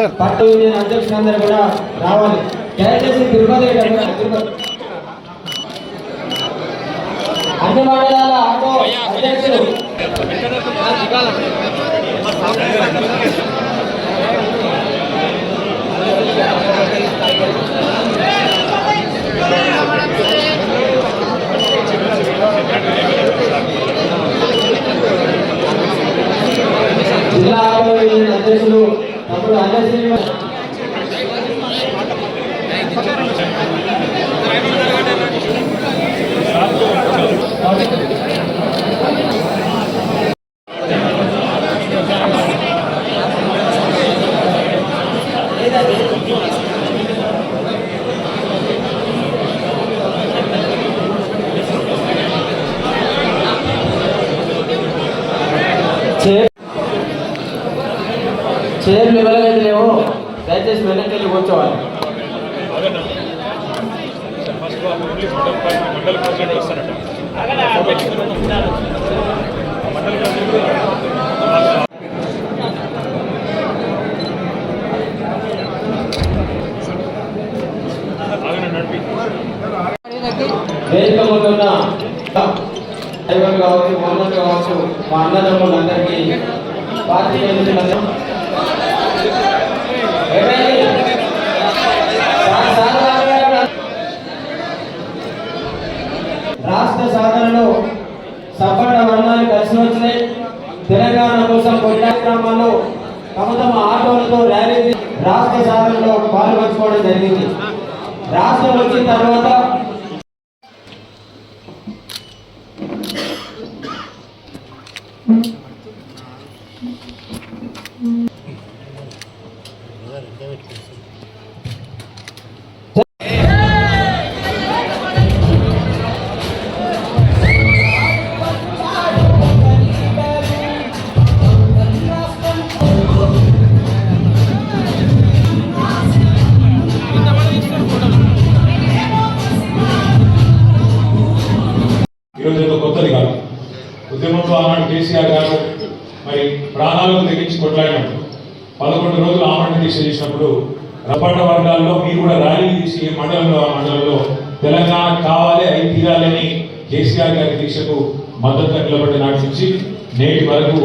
Sir. పట్టు union అధ్యక్షులందరూ కూడా రావాలి దయచేసి తిరుపతి అన్ని మండలాల ఆటో అధ్యక్షులు జిల్లా ఆటో యూనియన్ అధ్యక్షులు తమ్ముడు అన్న శ్రీనివాస్ చైర్ చైర్లు ఎవరైతే లేవో దయచేసి వెనక్కి వెళ్ళి కూర్చోవాలి. వేదిక ముందున్న కావచ్చు ఓనర్ కావచ్చు మా అన్నదమ్ములందరికీ పార్టీ మిత్రులందరూ ఏమైంది? సార్, సార్ రాగారు. రాష్ట్ర సాధనలో వర్ణాలు కలిసి వచ్చినాయి. తెలంగాణ కోసం కొట్లా గ్రామాల్లో తమ తమ ఆటోలతో ర్యాలీ రాష్ట్ర సాధనలో పాల్పంచుకోవడం జరిగింది. రాష్ట్రం వచ్చిన తర్వాత దీక్షకు మద్దతు నిలబడి నాటి నుంచి నేటి వరకు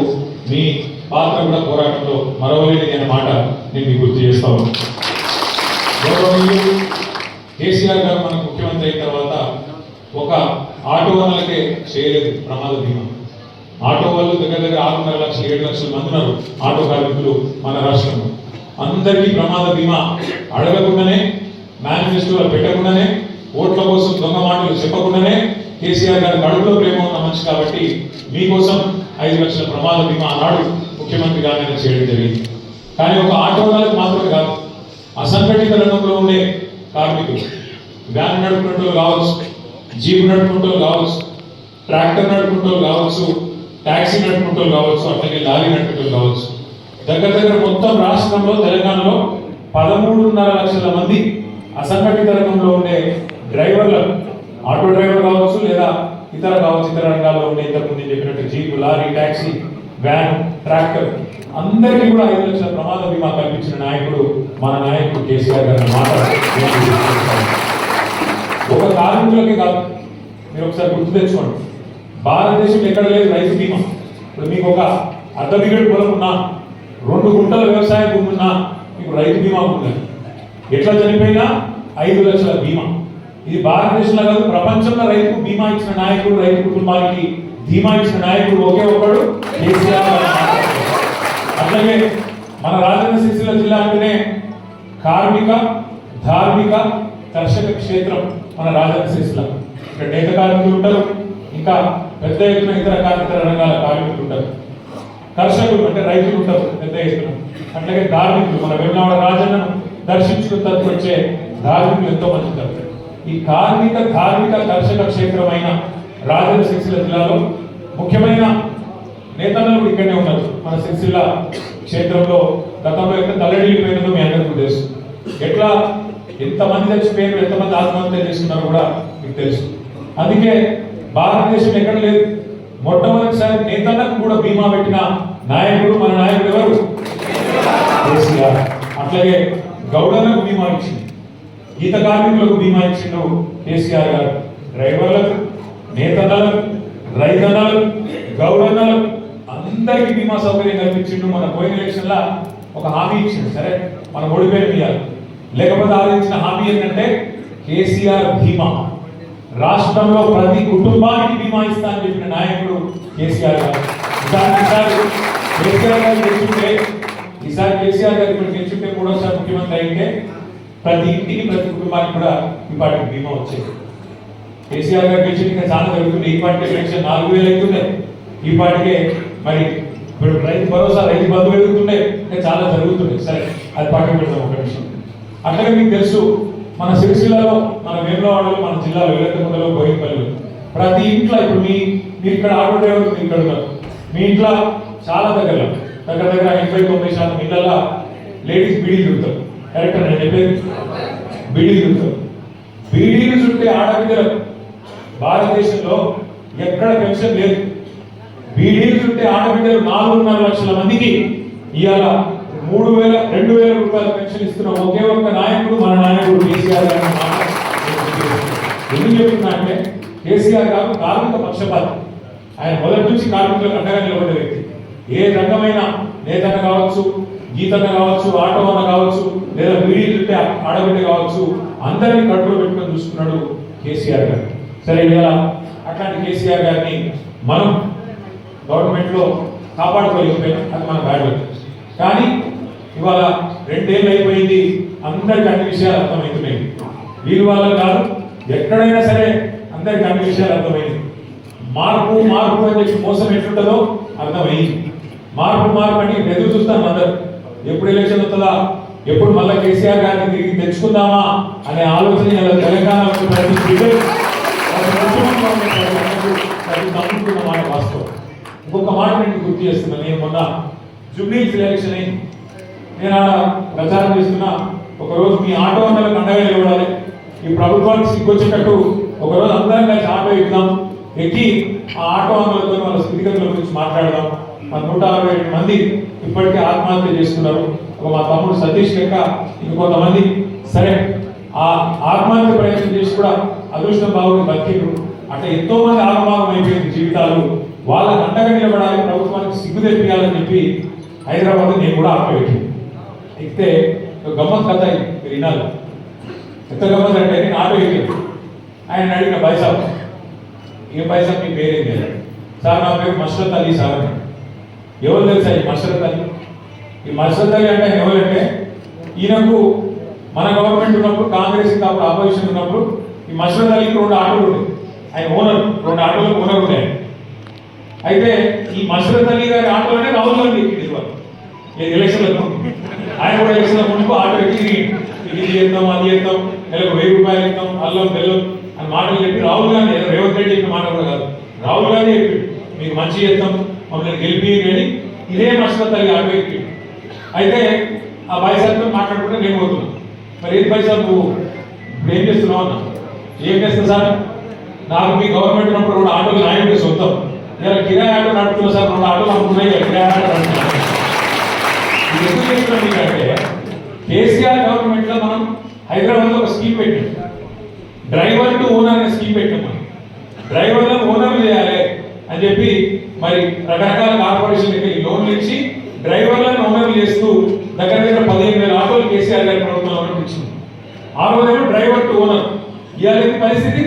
మీ పాత్ర కూడా పోరాటంలో మరవలేని అనే మాట నేను మీకు గుర్తు చేస్తాను గౌరవనీయులు కేసీఆర్ గారు మనకు ముఖ్యమంత్రి అయిన తర్వాత ఒక ఆటో వాళ్ళకే చేయలేదు ప్రమాద బీమా. ఆటో వాళ్ళు దగ్గర దగ్గర ఆరున్నర లక్షలు ఏడు లక్షల మంది ఉన్నారు ఆటో కార్మికులు మన రాష్ట్రంలో. అందరికీ ప్రమాద బీమా అడగకుండానే మేనిఫెస్టోలో పెట్టకుండానే ఓట్ల కోసం దొంగ మాటలు చెప్పకుండానే కేసీఆర్ గారి కడుపులో ప్రేమ ఉన్న మనిషి కాబట్టి మీకోసం ఐదు లక్షల ప్రమాద బీమా ఆనాడు ముఖ్యమంత్రి గారిని చేయడం జరిగింది. కానీ ఒక ఆటో వాళ్ళకి మాత్రమే కాదు అసంఘటిత రంగంలో ఉండే కార్మికులు వ్యాన్ నడుపుకుంటూ కావచ్చు జీప్ నడుపుకుంటూ కావచ్చు ట్రాక్టర్ నడుపుకుంటూ కావచ్చు టాక్సీ నడుపుకుంటూ కావచ్చు అట్లాగే లారీ నడుపుకుంటూ కావచ్చు. దగ్గర దగ్గర మొత్తం రాష్ట్రంలో తెలంగాణలో పదమూడున్నర లక్షల మంది అసంఘటిత రంగంలో ఉండే డ్రైవర్లు ఆటో డ్రైవర్ కావచ్చు లేదా ఇతర కావచ్చు ఇతర రంగాల్లో ఉండే ఇంతకుముందు చెప్పినట్టు jeep lorry taxi van tractor అందరికీ కూడా ఐదు లక్షల ప్రమాద బీమా కల్పించిన నాయకుడు మన నాయకుడు కేసీఆర్ గారు మాట ఒక కార్మికులకి కాదు. మీరు ఒకసారి గుర్తు తెచ్చుకోండి. భారతదేశంలో ఎక్కడ లేదు రైతు బీమా. ఇప్పుడు మీకు ఒక అర్ధ బిగడు పొలం ఉన్నా రెండు గుంటల వ్యవసాయ భూమి ఉన్నా మీకు రైతు బీమా ఉంది ఎట్లా చనిపోయినా ఐదు లక్షల బీమా. ఇది భారతదేశంలో కాదు ప్రపంచంలో రైతుకు బీమా ఇచ్చిన నాయకుడు రైతు కుటుంబానికి ధీమా ఇచ్చిన నాయకుడు ఒకే ఒకడు కేసీఆర్ అట్లాగే మన రాజన్న సిరిసిల్ల జిల్లా అంటేనే కార్మిక ధార్మిక కర్షక క్షేత్రం మన రాజన్న సిరిసిల్ల. ఇక్కడ నేత కార్మికులు ఉంటారు ఇంకా పెద్ద ఎత్తున ఇతర కార్మిక రంగాల కార్మికులు ఉంటారు. కర్షకులు అంటే రైతులు ఉంటారు పెద్ద ఎత్తున. అట్లాగే ధార్మికులు మన వెమ్లవాడ రాజన్నను దర్శించుకుని తరపు వచ్చే ధార్మికులు ఎంతో మంది ఉంటారు. ఈ కార్మిక కార్మిక కర్షక క్షేత్రమైన రాజన సిరిసిల్ల జిల్లాలో ముఖ్యమైన నేతలు ఇక్కడే ఇక్కడనే ఉన్నారు. మన సిరిసిల్ల క్షేత్రంలో గతంలో ఎక్కడ తల్లడిల్లిపోయినదో మీ అందరికీ తెలుసు. ఎట్లా ఎంతమంది చచ్చిపోయారు ఎంతమంది ఆత్మహత్య చేసుకున్నారో కూడా మీకు తెలుసు. అందుకే భారతదేశం ఎక్కడ లేదు. మొట్టమొదటిసారి నేతలకు కూడా బీమా పెట్టిన నాయకుడు మన నాయకుడు ఎవరు? కేసీఆర్. అట్లాగే గౌడలకు బీమా ఇచ్చింది. గీత కార్మికులకు బీమా ఇచ్చిండు కేసీఆర్ గారు. డ్రైవర్లకు నేతలకు రైతన్నలకు గౌరన్నలకు అందరికీ బీమా సౌకర్యం కల్పించిండు. మన పోయిన ఎలక్షన్లో ఒక హామీ ఇచ్చిండు. సరే మన ఓడిపోయిన ఇవ్వాలి లేకపోతే ఆలోచించిన హామీ ఏంటంటే కేసీఆర్ బీమా. రాష్ట్రంలో ప్రతి కుటుంబానికి బీమా ఇస్తా అని చెప్పిన నాయకుడు కేసీఆర్ గారు. ఈసారి కేసీఆర్ గారు గెలుచుంటే ఈసారి కేసీఆర్ గారు ఇప్పుడు గెలుచుంటే మూడోసారి ముఖ్యమంత్రి అయితే ప్రతి ఇంటికి ప్రతి కుటుంబానికి కూడా ఇంపార్టెంట్ బీమా వచ్చేది. కేసీఆర్ గారు పెన్షన్ ఇంకా చాలా పెరుగుతుంది ఈ పాటికి పెన్షన్ నాలుగు వేలు అవుతున్నాయి. ఈ పాటికే మరి ఇప్పుడు రైతు భరోసా రైతు బంధు పెరుగుతుండే ఇంకా చాలా జరుగుతున్నాయి. సరే అది పక్కన పెడతాం ఒక విషయం అట్లాగే మీకు తెలుసు మన సిరిసిల్లలో మన వేములవాడలో మన జిల్లాలో వేలకొండలో బోయినపల్లి ప్రతి ఇంట్లో ఇప్పుడు మీ మీరు ఇక్కడ ఆటో డ్రైవర్ మీరు ఇక్కడ ఉన్నారు. మీ ఇంట్లో చాలా దగ్గర దగ్గర దగ్గర ఎనభై తొమ్మిది శాతం ఇళ్ళల్లో లేడీస్ బీడీలు తిరుగుతారు. కరెక్ట్ నేను చెప్పేది బీడీలు తిరుగుతారు బీడీలు చుట్టే ఆడబిడ్డలు భారతదేశంలో ఎక్కడ పెన్షన్ లేదు. బీడీలు చుట్టే ఆడబిడ్డలు నాలుగున్నర లక్షల మందికి ఇవాళ మూడు వేల రెండు వేల రూపాయల పెన్షన్ ఇస్తున్న. ఒకే ఒక్క నాయకుడు మన నాయకుడు కేసీఆర్ గారు ఎందుకు చెప్తున్నా అంటే కేసీఆర్ గారు కార్మిక పక్షపాతి. ఆయన మొదటి నుంచి కార్మికులకు అండగా నిలబడే వ్యక్తి. ఏ రకమైన నేతన్న కావచ్చు గీతన్న కావచ్చు ఆటో అన్న కావచ్చు లేదా బీడీ చుట్టే ఆడబిడ్డ కావచ్చు అందరినీ కట్టులో పెట్టుకొని చూసుకున్నాడు కేసీఆర్ గారు. సరే ఇవాళ అట్లాంటి కేసీఆర్ గారిని మనం గవర్నమెంట్లో కాపాడుకోలేకపోయాం అది మన బ్యాడ్ కానీ ఇవాళ రెండేళ్ళు అయిపోయింది అందరికి అన్ని విషయాలు అర్థమవుతున్నాయి. వీరి వల్ల కాదు ఎక్కడైనా సరే అందరికి అన్ని విషయాలు అర్థమైంది మార్పు మార్పు అని చెప్పి మోసం ఎట్లుంటుందో అర్థమైంది మార్పు మార్పు అని ఎదురు చూస్తాం అందరు. ఎప్పుడు ఎలక్షన్ వస్తుందా? ఎప్పుడు మళ్ళీ కేసీఆర్ గారిని తిరిగి తెచ్చుకుందామా అనే ఆలోచన ఇలా తెలంగాణ మాట వాస్తవం. ఇంకొక మాట నేను గుర్తు చేస్తున్నా నేను మొన్న జూబ్లీస్ ఎలక్షన్ అయింది నేను ఆడ ప్రచారం చేస్తున్నా. ఒకరోజు మీ ఆటో అందరం అండగా నిలబడాలి. ఈ ప్రభుత్వానికి సిగ్గొచ్చేటట్టు ఒకరోజు అందరం కలిసి ఆటో ఎక్కుదాం. ఎక్కి ఆ ఆటో అందరితో వాళ్ళ స్థితిగతుల గురించి మాట్లాడదాం. నూట అరవై ఏడు మంది ఇప్పటికే ఆత్మహత్య చేసుకున్నారు. ఒక మా తమ్ముడు సతీష్ లెక్క ఇంకొంతమంది సరే ఆ ఆత్మహత్య ప్రయత్నం చేసి కూడా అదృష్టం బాగుని బతికిండ్రు. అంటే ఎంతో మంది ఆగమాగం అయిపోయింది జీవితాలు. వాళ్ళకి అండగా నిలబడాలి ప్రభుత్వానికి సిగ్గు తెప్పియాలని చెప్పి హైదరాబాద్ నేను కూడా ఆపేటి ఎక్కితే గమ్మత్ కథ మీరు వినాలి. ఎంత గమ్మత్ అంటే నేను ఆటో ఎక్కాను ఆయన అడిగిన పైసాబ్ ఏ పైసా మీ పేరేం లేదు సార్ నా పేరు మషరత్ అలీ సార్ అని. ఎవరు తెలుసా ఈ మషరత్ అలీ? ఈ మషరత్ అలీ అంటే ఎవరంటే ఈయనకు మన గవర్నమెంట్ ఉన్నప్పుడు కాంగ్రెస్ ఇంకా అప్పుడు ఆపోజిషన్ ఉన్నప్పుడు ఈ మషరత్ అలీకి రెండు ఆటోలు ఉన్నాయి ఆయన ఓనర్ రెండు ఆటలు ఓనర్ ఉన్నాయి అయితే ఈ మషరత్ అలీ గారి ఆటోలోనే రాహుల్ గాంధీ ఎక్కింది వాళ్ళు ఎలక్షన్లకు ఆయన కూడా ఎలక్షన్ల ముందు ఆటో ఎక్కి ఇది చేద్దాం అది చేద్దాం నెలకు వెయ్యి రూపాయలు ఇద్దాం అల్లం బెల్లం అని మాటలు చెప్పి రాహుల్ గాంధీ రేవంత్ రెడ్డి చెప్పిన మాట కూడా కాదు. రాహుల్ గాంధీ చెప్పి మీకు మంచి చేద్దాం మమ్మల్ని గెలిపి అని ఇదే మషరత్ అలీ ఆటో ఎక్కి అయితే ఆ బైసాబ్తో మాట్లాడుకుంటే నేను పోతున్నా మరి ఏది బైసాబ్ నువ్వు ఇప్పుడు ఏం చేస్తున్నావు అన్న ఏం చేస్తావు సార్ నాకు మీ గవర్నమెంట్ ఉన్నప్పుడు రెండు ఆటోలు నాయుడు సొంతం ఇలా కిరాయి ఆటో నడుపుతున్నా సార్ రెండు ఆటోలు అమ్ముతున్నాయి ఇక కిరాయి ఆటో నడుపుతున్నా ఇది ఎందుకు చెప్తున్నాం మీకంటే కేసీఆర్ గవర్నమెంట్లో మనం హైదరాబాద్లో ఒక స్కీమ్ పెట్టాం డ్రైవర్ టు ఓనర్ అనే స్కీమ్ పెట్టాం మనం డ్రైవర్లను ఓనర్ చేయాలి అని చెప్పి మరి రకరకాల కార్పొరేషన్లకి లోన్లు ఇచ్చి డ్రైవర్లను ఓనర్లు చేస్తూ దగ్గర దగ్గర పదిహేను వేల ఆటోలు కేసీఆర్ గారి ప్రభుత్వంలో ఇచ్చింది ఆ రోజేమో డ్రైవర్ టు ఓనర్. ఇవాళ పరిస్థితి?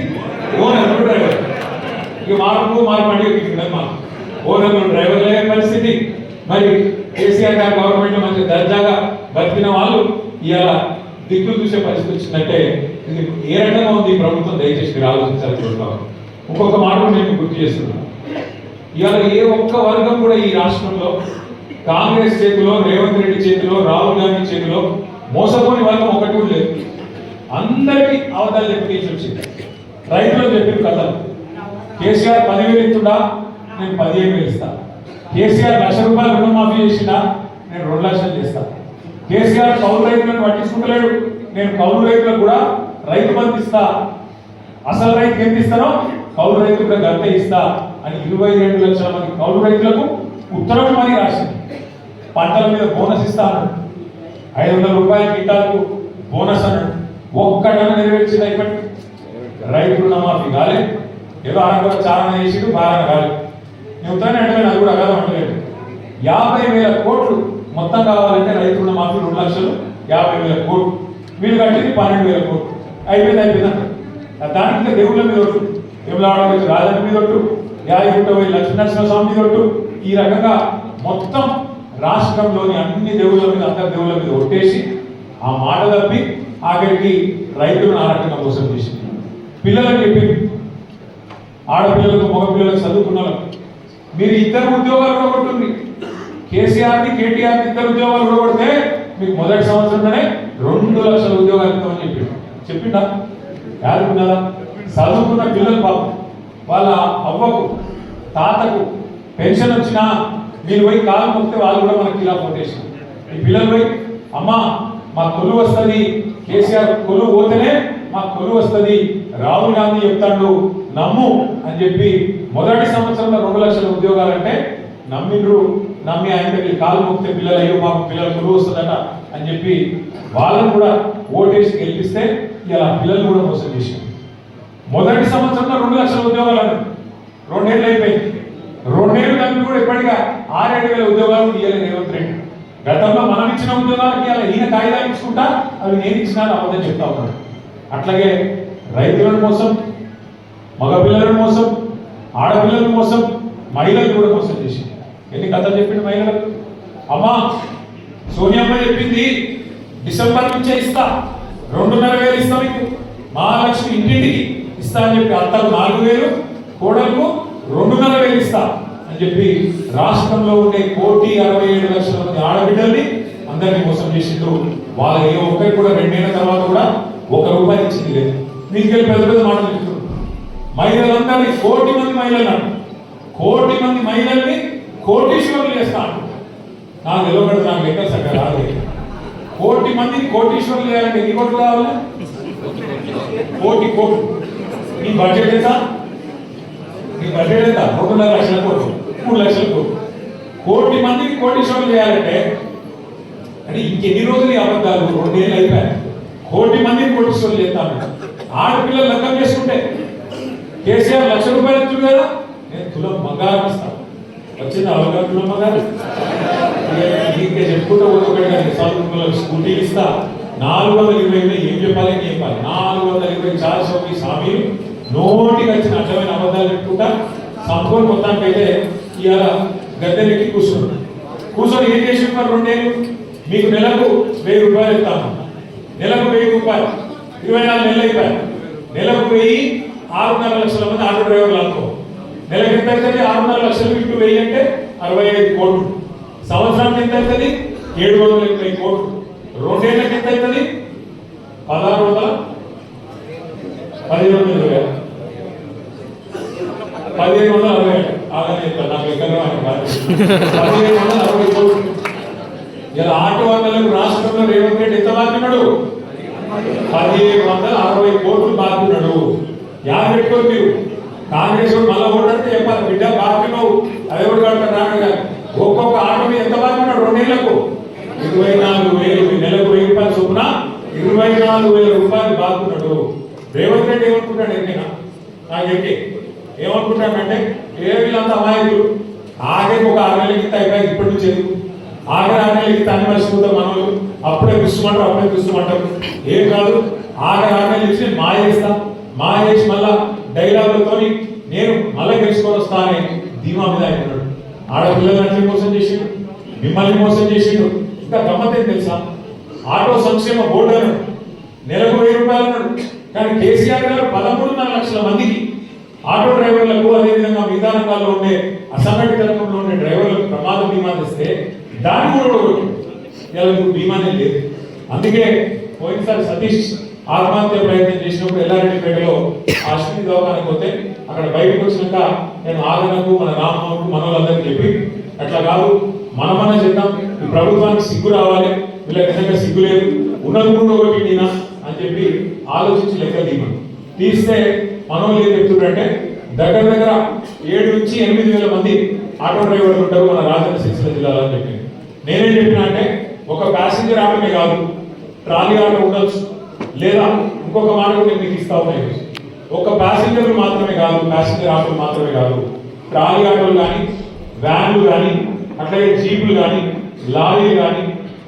ఓనర్ డ్రైవర్ ఇక మార్పు మార్పు అంటే ఇక్కడమ్మా ఓనర్లు డ్రైవర్లు అయ్యే పరిస్థితి. మరి కేసీఆర్ గారి గవర్నమెంట్ మంచి దర్జాగా బతికిన వాళ్ళు ఇవాళ దిక్కులు చూసే పరిస్థితి వచ్చిందంటే ఇది ఏ రకంగా ఉంది ఈ ప్రభుత్వం? దయచేసి మీరు ఆలోచించాలి కోరుతాం ఇంకొక మాట నేను గుర్తు చేస్తున్నాను ఇవాళ ఏ ఒక్క వర్గం కూడా ఈ రాష్ట్రంలో కాంగ్రెస్ చేతిలో రేవంత్ రెడ్డి చేతిలో రాహుల్ గాంధీ చేతిలో మోసపోని వర్గం ఒకటి కూడా లేదు. అందరికీ అవతల చెప్పేసి వచ్చింది. రైతులు చెప్పిన కథలు. కేసీఆర్ పదివేలు ఇస్తుండా? నేను పదిహేను వేలు ఇస్తా. కేసీఆర్ లక్ష రూపాయలు రుణమాఫీ చేసినా నేను రెండు లక్షలు చేస్తా. కేసీఆర్ కౌలు రైతులను పట్టించుకుంటలేడు. నేను కౌలు రైతులకు కూడా రైతు బంధు ఇస్తా. అసలు రైతుకి ఎంత ఇస్తానో కౌలు రైతులకు గంట ఇస్తా. అని ఇరవై రెండు లక్షల మంది కౌలు రైతులకు ఉత్తరం మరి రాసింది. పంటల మీద బోనస్ ఇస్తాను ఐదు వందల రూపాయల కింటాలకు బోనస్ అన్నాడు. ఒక్కడన్నా నెరవేర్చింది ఇప్పటి రైతు రుణమాఫీ కాలే ఏదో అనగా చారణ చేసిడు బాగా కాలేదు. నేను ఉత్తరాన్ని అంటే అది కూడా అగాధం అంటలేదు యాభై వేల కోట్లు మొత్తం కావాలంటే రైతు రుణమాఫీ రెండు లక్షలు యాభై వేల కోట్లు. వీళ్ళు కట్టింది పన్నెండు వేల కోట్లు. అయిపోయింది అయిపోయింది దానికి దేవుళ్ళ మీద ఒట్టు. దేవుళ్ళ రాజన్న మీద ఒట్టు. యాదగిరిగుట్ట పోయి లక్ష్మీనరసింహ స్వామి మీద ఒట్టు ఈ రకంగా మొత్తం రాష్ట్రంలోని అన్ని దేవుళ్ళ మీద అందరి దేవుళ్ళ మీద ఒట్టేసి ఆ మాట తప్పి ఆఖరికి రైతులను ఆ రకంగా మోసం చేసింది. పిల్లలకు చెప్పి ఆడపిల్లలకు మగపిల్లలకు చదువుకున్న చదువుకున్నారు మీరు ఇద్దరు ఉద్యోగాలు కూడా కేసీఆర్ని కేటీఆర్ని ఇద్దరు ఉద్యోగాలు కూడా కొడితే మీకు మొదటి సంవత్సరంలోనే రెండు లక్షల ఉద్యోగాలు ఇస్తామని చెప్పి చెప్పిండా? యాదుకున్నదా చదువుకున్న పిల్లలు పాపం. వాళ్ళ అవ్వకు తాతకు పెన్షన్ వచ్చినా మీరు పోయి కాలు మొక్కితే వాళ్ళు కూడా మనకి ఇలా కొట్టేసారు ఈ పిల్లలు పోయి అమ్మా మా కొలు వస్తుంది కేసీఆర్ కొలు పోతేనే మా కొలు వస్తుంది రాహుల్ గాంధీ చెప్తాడు నమ్ము అని చెప్పి మొదటి సంవత్సరంలో రెండు లక్షల ఉద్యోగాలంటే నమ్మిండ్రు నమ్మి ఆయన దగ్గర కాలు మొక్కితే పిల్లలు అయ్యో మాకు పిల్లలు కొలువు వస్తుందట అని చెప్పి వాళ్ళని కూడా ఓటేసి గెలిపిస్తే ఇలా పిల్లలు కూడా మోసం చేశారు. మొదటి సంవత్సరంలో రెండు లక్షల ఉద్యోగాలు రెండేళ్ళు అయిపోయింది. రెండేళ్ళు కలిపి కూడా ఇప్పటిగా ఆరేడు వేల ఉద్యోగాలు ఇవ్వలేదు రేవంత్ రెడ్డి. గతంలో మనం ఇచ్చిన ఉద్యోగాలకి అలా ఈయన కాగితాలు ఇచ్చుకుంటా అవి నేను ఇచ్చినా అబద్ధం చెప్తా ఉన్నాడు అట్లాగే రైతుల మోసం మగపిల్లల మోసం ఆడపిల్లల మోసం మహిళలు కూడా మోసం చేసింది. ఎన్ని కథలు చెప్పింది మహిళలకు? అమ్మా సోనియమ్మ చెప్పింది డిసెంబర్ నుంచే ఇస్తా రెండున్నర వేలు ఇస్తా మీకు. మహాలక్ష్మి ఇంటింటికి. ఇస్తా అని చెప్పి అత్తలు నాలుగు వేలు కోడలకు రెండున్నర వేలు ఇస్తా అని చెప్పి రాష్ట్రంలో ఉండే కోటి అరవై ఏడు లక్షల మంది ఆడబిడ్డల్ని అందరినీ మోసం చేసిండ్రు. వాళ్ళ ఏ ఒక్కరికి కూడా రెండేళ్ళ తర్వాత కూడా ఒక రూపాయి ఇచ్చింది లేదు. మీకు పెద్ద పెద్ద మాటలు చెప్తున్నారు. మహిళలందరినీ కోటి మంది మహిళలు కోటి మంది మహిళల్ని కోటీశ్వరులు చేస్తా నాకు నిలబడి నాకు లెక్క సగం రాదు. కోటి మంది కోటీశ్వరులు చేయాలంటే ఎన్ని కోట్లు కావాలి? కోటి కోట్లు. నీ బడ్జెట్ ఎంత? నీ బడ్జెట్ ఎంత? రెండున్నర లక్షల కోట్లు. మూడు లక్షల కోట్లు. కోటి మందికి కోటీశ్వరులు చేయాలంటే అంటే ఇంకెన్ని రోజులు ఈ అబద్ధాలు? రెండేళ్ళు అయిపోయాయి. కోటి మందిని కోటీశ్వరులు చేస్తాను ఆడపిల్లలు లెక్కం చేసుకుంటే కేసీఆర్ లక్ష రూపాయలు ఇస్తుంది కదా? నేను తులం బంగారం ఇస్తాను. వచ్చింది అవగాహన తులం బంగారం? ఇంకా చెప్పుకుంటూ ఒకటి కానీ సార్ స్కూటీలు ఇస్తా. నాలుగు వందల ఇరవై ఏం చెప్పాలి ఏం చెప్పాలి? నాలుగు వందల ఇరవై చాలా సోకి స్వామి. నోటికి వచ్చిన అడ్డమైన అబద్ధాలు పెట్టుకుంటా సంపూర్ణ మొత్తానికి అయితే ఇవాళ గద్దెలెక్కి కూర్చున్నాడు కూర్చొని ఏం చేసి ఉన్నారు రెండేళ్ళు మీకు నెలకు వెయ్యి రూపాయలు ఇస్తాను. నెలకు వెయ్యి రూపాయలు. ఇరవై నాలుగు నెలలు అయిపోయాయి. నెలకు వెయ్యి ఆరున్నర లక్షల మంది ఆటో డ్రైవర్లు అనుకో. నెలకు ఎంత అవుతుంది? ఆరున్నర లక్షలు ఇటు వెయ్యి అంటే అరవై ఐదు కోట్లు. సంవత్సరానికి ఎంత అవుతుంది? ఏడు వందల ఎనభై కోట్లు. రెండేళ్ళకి ఎంత అవుతుంది? పదహారు వందల? పదిహేను వందల ఇరవై పదిహేను వందల అరవై. ఆగని చెప్తాను నాకు ఎక్కడ పదిహేను వందల అరవై కోట్లు ఇలా ఆటో వందలకు రాష్ట్రంలో రేవంత్ రెడ్డి ఎంత బాగున్నాడు? పదిహేను వందల అరవై కోట్లు బాగున్నాడు. యాభై పెట్టుకోరు మీరు? కాంగ్రెస్ మళ్ళా ఓటాడితే చెప్పాలి బిడ్డ బాగున్నావు అది ఎవరు కడతారు ఒక్కొక్క ఆటో ఎంత బాగున్నాడు రెండేళ్ళకు? ఇరవై నాలుగు వేలు నెలకు వెయ్యి రూపాయలు చొప్పున ఇరవై నాలుగు వేల రూపాయలు బాగున్నాడు. రేవంత్ రెడ్డి ఏమనుకుంటాడు? ఎన్నిక నాకు ఎక్కి ఏమనుకుంటాడంటే ఏ వీళ్ళంతా అమాయకులు? ఆగే ఒక ఆరు నెలలకి అయిపోయి ఇప్పటి నుంచి ఎందుకు? ఆగే ఆరు నెలలకి ఇంత అన్ని మర్చిపోతాం మనలు అప్పుడే పిస్తుమంటారు అప్పుడే పిస్తుమంటారు ఏం కాదు ఆగే ఆరు నెలలు ఇచ్చి మా చేస్తా. మా చేసి మళ్ళా డైలాగులతో నేను మళ్ళీ గెలుచుకొని వస్తా అని ధీమా మీద అయిపోయాడు ఉన్నాడు. ఆడపిల్లలు అంటే మోసం చేసిండు. మిమ్మల్ని మోసం చేసిండు. ఇంకా గమ్మతేం తెలుసా? ఆటో సంక్షేమ బోర్డు నెలకు వెయ్యి రూపాయలు అన్నాడు. కానీ కేసీఆర్ గారు పదమూడున్నర లక్షల మందికి ఆటో డ్రైవర్లకు అదేవిధంగా మిగతా రంగాల్లో ఉండే అసంఘటిత రంగంలో ఉండే డ్రైవర్లకు ప్రమాద బీమా తెస్తే దాన్ని కూడా ఓడగొట్టాడు. ఇలా బీమానే లేదు. అందుకే పోయినసారి సతీష్ ఆత్మహత్య ప్రయత్నం చేసినప్పుడు ఎల్లారెడ్డిపేటలో అశ్విని దవాఖానకు పోతే అక్కడ బయటకు వచ్చినాక నేను ఆదనకు మన రామ్మోహన్ మన చెప్పి అట్లా కాదు మనమన్నా చెప్తాం. ఈ ప్రభుత్వానికి సిగ్గు రావాలి. వీళ్ళకి నిజంగా సిగ్గు లేదు. ఉన్నది కూడా ఒకటి నేనా? అని చెప్పి ఆలోచించి లెక్క తీయమని. తీస్తే మనోళ్ళు ఏం చెప్తున్నారంటే దగ్గర దగ్గర ఏడు నుంచి ఎనిమిది వేల మంది ఆటో డ్రైవర్లు ఉంటారు మన రాజన్న సిరిసిల్ల జిల్లాలో అని చెప్పి నేనేం చెప్పినా అంటే ఒక ప్యాసింజర్ ఆటోనే కాదు ట్రాలీ ఆటో ఉండొచ్చు. లేదా ఇంకొక మాట కూడా నేను మీకు ఇస్తా ఉన్నాయి ఒక ప్యాసింజర్లు మాత్రమే కాదు ప్యాసింజర్ ఆటోలు మాత్రమే కాదు ట్రాలీ ఆటోలు కానీ వ్యాన్లు కానీ అట్లాగే జీపులు కానీ లారీలు కానీ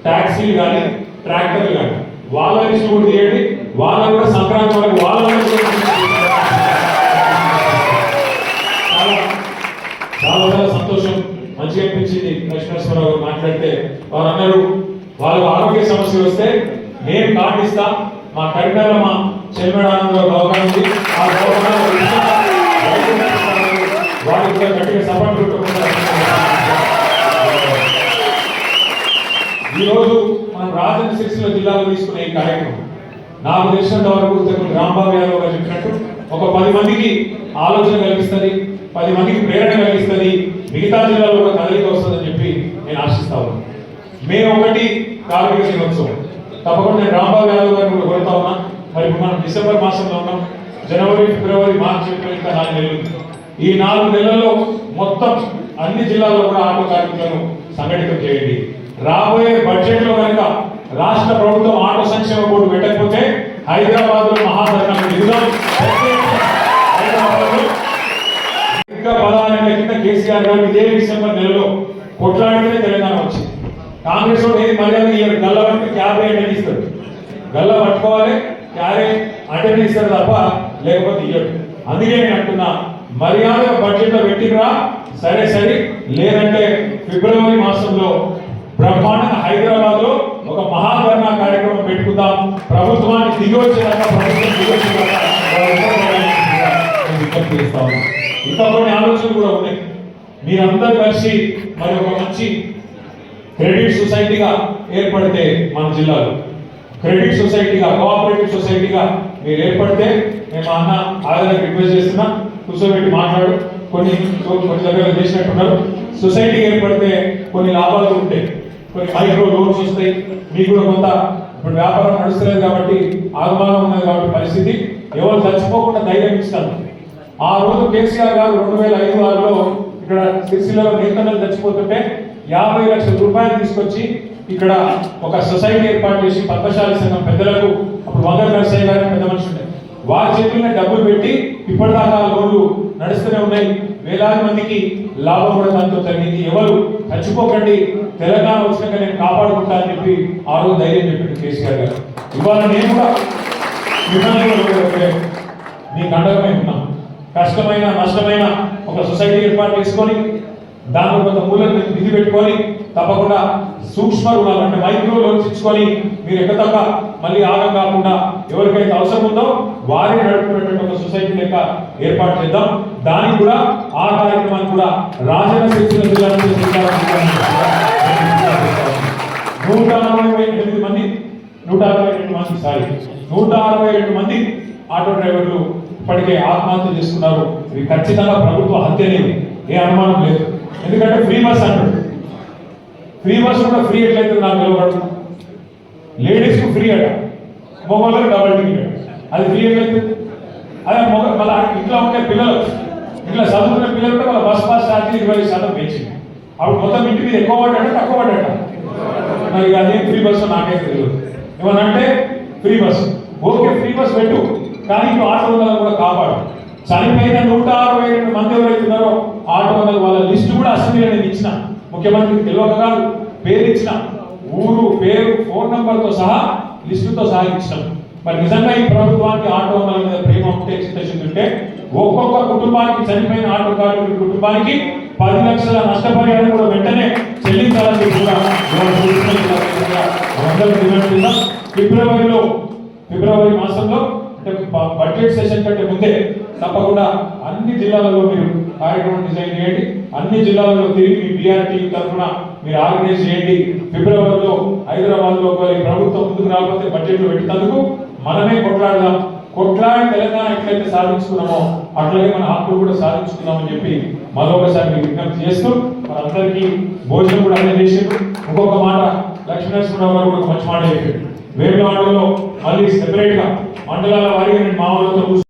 ట్యాక్సీలు కానీ ట్రాక్టర్లు కానీ వాళ్ళ లిస్ట్ కూడా తీయండి వాళ్ళ కూడా సంక్రాంతి వరకు వాళ్ళ చాలా చాలా సంతోషం. మంచిగా అనిపించింది. కృష్ణేశ్వర గారు మాట్లాడితే వారు అన్నారు వాళ్ళ ఆరోగ్య సమస్యలు వస్తే నేను కార్డు మా కరీంనగర్ మా చెల్మేడానంలో దవాఖాన ఉంది. ఆ దవాఖాన వారికి కూడా గట్టిగా సపోర్ట్ ఈరోజు మనం రాజన్న జిల్లాలో తీసుకునే ఈ కార్యక్రమం. నాకు తెలిసినంత వరకు ఇంతకుముందు యాదవ్ గారు చెప్పినట్టు ఒక పది మందికి ఆలోచన కలిగిస్తుంది పది మందికి ప్రేరణ కలిగిస్తుంది మిగతా జిల్లాలో కూడా కదలిక వస్తుందని చెప్పి నేను ఆశిస్తా ఉన్నాను మే ఒకటి కార్మిక దినోత్సవం. తప్పకుండా నేను రాంబాబు యాదవ్ గారిని కూడా కోరుతా ఉన్నా. మరి మనం డిసెంబర్ మాసంలో ఉన్నాం. జనవరి ఫిబ్రవరి మార్చి ఏప్రిల్ ఇంకా నాలుగు నెలలు ఈ నాలుగు నెలల్లో మొత్తం అన్ని జిల్లాల్లో కూడా ఆటో కార్మికులను సంఘటితం చేయండి. రాబోయే బడ్జెట్లో కనుక రాష్ట్ర ప్రభుత్వం ఆటో సంక్షేమ బోర్డు పెట్టకపోతే హైదరాబాద్లో మహాధర్మ దిగుదాం కేసీఆర్ గారు ఇదే డిసెంబర్ నెలలో కొట్లాడితే తెలంగాణ వచ్చింది. కాంగ్రెస్ వాడు ఏది మర్యాద ఇయ్యరు. గల్ల పట్టి క్యాబ్ అటెండ్ ఇస్తారు గల్ల పట్టుకోవాలి క్యారే అటెండ్ ఇస్తారు తప్ప లేకపోతే ఇయ్యడు అందుకే నేను అంటున్నా మర్యాద బడ్జెట్లో పెట్టిరా సరే సరే. లేదంటే ఫిబ్రవరి మాసంలో బ్రహ్మాండంగా హైదరాబాద్లో ఒక మహాధరణ కార్యక్రమం పెట్టుకుందాం. ప్రభుత్వాన్ని దిగి వచ్చేదాకా ప్రభుత్వం దిగి వచ్చేదాకా విజ్ఞప్తి చేస్తా ఉన్నాను. ఇంకా కొన్ని ఆలోచనలు కూడా ఉన్నాయి. మీరందరూ కలిసి మరి ఒక మంచి క్రెడిట్ సొసైటీగా ఏర్పడితే మన జిల్లాలో క్రెడిట్ సొసైటీగా కోఆపరేటివ్ సొసైటీగా మీరు ఏర్పడితే మేము అన్న ఆదరణ రిక్వెస్ట్ చేస్తున్నా. కూర్చోబెట్టి మాట్లాడు. కొన్ని కొన్ని దగ్గర చేసినట్టున్నారు. సొసైటీ ఏర్పడితే కొన్ని లాభాలు ఉంటాయి. కొన్ని మైక్రో లోన్స్ వస్తాయి. మీకు కూడా కొంత ఇప్పుడు వ్యాపారం నడుస్తలేదు కాబట్టి ఆగమానం ఉన్నది కాబట్టి పరిస్థితి. ఎవరు చచ్చిపోకుండా ధైర్యం ఇస్తారు ఆ రోజు కేసీఆర్ గారు రెండు వేల ఐదు ఆరులో ఇక్కడ సిరిసిల్లలో నేతలు చచ్చిపోతుంటే యాభై లక్షల రూపాయలు తీసుకొచ్చి ఇక్కడ ఒక సొసైటీ ఏర్పాటు చేసి పద్మశాలి సంఘం పెద్దలకు అప్పుడు వంగ నరసయ్య గారు పెద్ద మనిషి ఉండే. వారి చేతుల్లో డబ్బులు పెట్టి ఇప్పటిదాకా ఆ లోన్లు నడుస్తూనే ఉన్నాయి. వేలాది మందికి లాభం కూడా దాంతో జరిగింది ఎవరు చచ్చిపోకండి తెలంగాణ వచ్చినాక నేను కాపాడుకుంటా అని చెప్పి ఆ రోజు ధైర్యం చెప్పింది కేసీఆర్ గారు. ఇవాళ నేను కూడా మిమ్మల్ని కూడా ఒకటే మీకు ఉన్నాం కష్టమైన నష్టమైన ఒక సొసైటీ ఏర్పాటు చేసుకొని దానిలో కొంత మూలం నిధి పెట్టుకొని తప్పకుండా సూక్ష్మ రుణాలు అంటే మైక్రో లోన్స్ ఇచ్చుకొని మీరు ఎక్కతక్క మళ్ళీ ఆగం కాకుండా ఎవరికైతే అవసరం ఉందో వారిని నడుపుకునేటువంటి ఒక సొసైటీ లెక్క ఏర్పాటు చేద్దాం. దానికి కూడా ఆ కార్యక్రమాన్ని కూడా రాజన్న శిక్షణ జిల్లా నుంచి నూట అరవై ఎనిమిది మంది నూట అరవై రెండు మంది సారీ నూట అరవై రెండు మంది ఆటో డ్రైవర్లు ఇప్పటికే ఆత్మహత్య చేసుకున్నారు. ఇది ఖచ్చితంగా ప్రభుత్వ హత్యనే ఏ అనుమానం లేదు. ఎందుకంటే ఫ్రీ బస్ అంటాడు. ఫ్రీ బస్ కూడా ఫ్రీ ఎట్లయితే నాకు నిలబడదు. లేడీస్కు ఫ్రీ అట. మొగోళ్ళకి డబల్ టికెట్ అది ఫ్రీ ఎట్లయితే? అదే మొగ మళ్ళీ ఇంట్లో ఉండే పిల్లలు ఇట్లా చదువుకునే పిల్లలు కూడా వాళ్ళ బస్ పాస్ ఛార్జీ ఇరవై శాతం పెంచింది. అప్పుడు మొత్తం ఇంటి మీద ఎక్కువ పడ్డాట తక్కువ పడ్డాట. మరి అదేం ఫ్రీ బస్సు నాకే తెలియదు. ఏమనంటే free bus okay free bus పెట్టు. కానీ ఇప్పుడు ఆటో వందలు కూడా కాపాడు. చనిపోయిన నూట అరవై రెండు మంది ఎవరైతున్నారో ఆటో వాళ్ళ వాళ్ళ లిస్టు కూడా అసెంబ్లీ నేను ఇచ్చిన. ముఖ్యమంత్రికి తెలియక కాదు పేరు ఇచ్చిన. ఊరు పేరు ఫోన్ నంబర్తో సహా లిస్టుతో సహా ఇచ్చినాం. మరి నిజంగా ఈ ప్రభుత్వానికి ఆటో వందల మీద ప్రేమ ఉంటే చిత్తశుద్ధి ఉంటే ఒక్కొక్క కుటుంబానికి చనిపోయిన ఆటో కార్మికుడి కుటుంబానికి పది లక్షల నష్టపరిహారం కూడా వెంటనే చెల్లించాలని చెప్పి కూడా ఫిబ్రవరిలో ఫిబ్రవరి మాసంలో బడ్జెట్ సెషన్ కంటే ముందే తప్పకుండా అన్ని జిల్లాలలో మీరు కార్యక్రమం డిజైన్ చేయండి. అన్ని జిల్లాలలో తిరిగి మీ బీఆర్టీ తరఫున మీరు ఆర్గనైజ్ చేయండి. ఫిబ్రవరిలో హైదరాబాద్లో ఒకవేళ ప్రభుత్వం ముందుకు రాకపోతే బడ్జెట్లో పెట్టినందుకు మనమే కొట్లాడదాం. కొట్లాడి తెలంగాణ ఎట్లయితే సాధించుకున్నామో అట్లాగే మన హక్కులు కూడా సాధించుకున్నామని చెప్పి మరొకసారి మీకు విజ్ఞప్తి చేస్తూ మనందరికీ భోజనం కూడా అన్నీ ఇంకొక మాట లక్ష్మీనరసింహరావు గారు కూడా మంచి మాట చెప్పారు. వేములవాడలో మళ్ళీ సెపరేట్గా మండలాల వారిగా నేను మా వాళ్ళతో